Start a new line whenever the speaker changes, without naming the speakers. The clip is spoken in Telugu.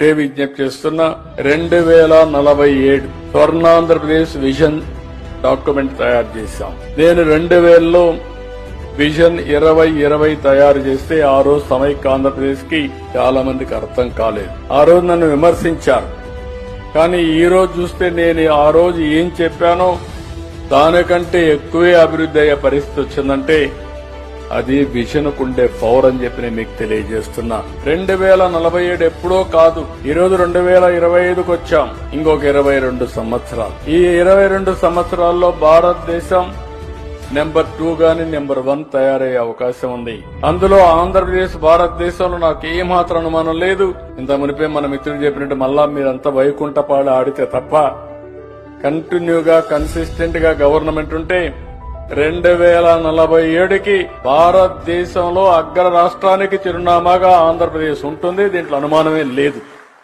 ఒకటే విజ్ఞప్తి చేస్తున్నా రెండు వేల నలభై ఏడు స్వర్ణాంధ్రప్రదేశ్ విజన్ డాక్యుమెంట్ తయారు చేశాం. నేను రెండు వేలలో విజన్ ఇరవై ఇరవై తయారు చేస్తే ఆ రోజు సమైక్య ఆంధ్రప్రదేశ్కి చాలా మందికి అర్థం కాలేదు. ఆ రోజు నన్ను విమర్శించారు. కానీ ఈ రోజు చూస్తే నేను ఆ రోజు ఏం చెప్పానో దానికంటే ఎక్కువే అభివృద్ధి అయ్యే పరిస్థితి వచ్చిందంటే అది విజన్కుండే పవర్ అని చెప్పి నేను మీకు తెలియజేస్తున్నా. రెండు వేల నలభై ఏడు ఎప్పుడో కాదు ఈ రోజు రెండు వేల ఇరవై ఐదుకు వచ్చాం ఇంకొక ఇరవై రెండు సంవత్సరాలు. ఈ ఇరవై రెండు సంవత్సరాల్లో భారతదేశం నెంబర్ టూ గాని నెంబర్ వన్ తయారయ్యే అవకాశం ఉంది. అందులో ఆంధ్రప్రదేశ్ భారతదేశంలో నాకు ఏ మాత్రం అనుమానం లేదు. ఇంత మునిపే మన మిత్రుడు చెప్పినట్టు మళ్ళా మీరంతా వైకుంఠపాడు ఆడితే తప్ప కంటిన్యూగా కన్సిస్టెంట్గా గవర్నమెంట్ ఉంటే రెండు వేల నలభై ఏడుకి భారతదేశంలో అగ్ర రాష్ట్రానికి చిరునామాగా ఆంధ్రప్రదేశ్ ఉంటుంది. దీంట్లో అనుమానమే లేదు.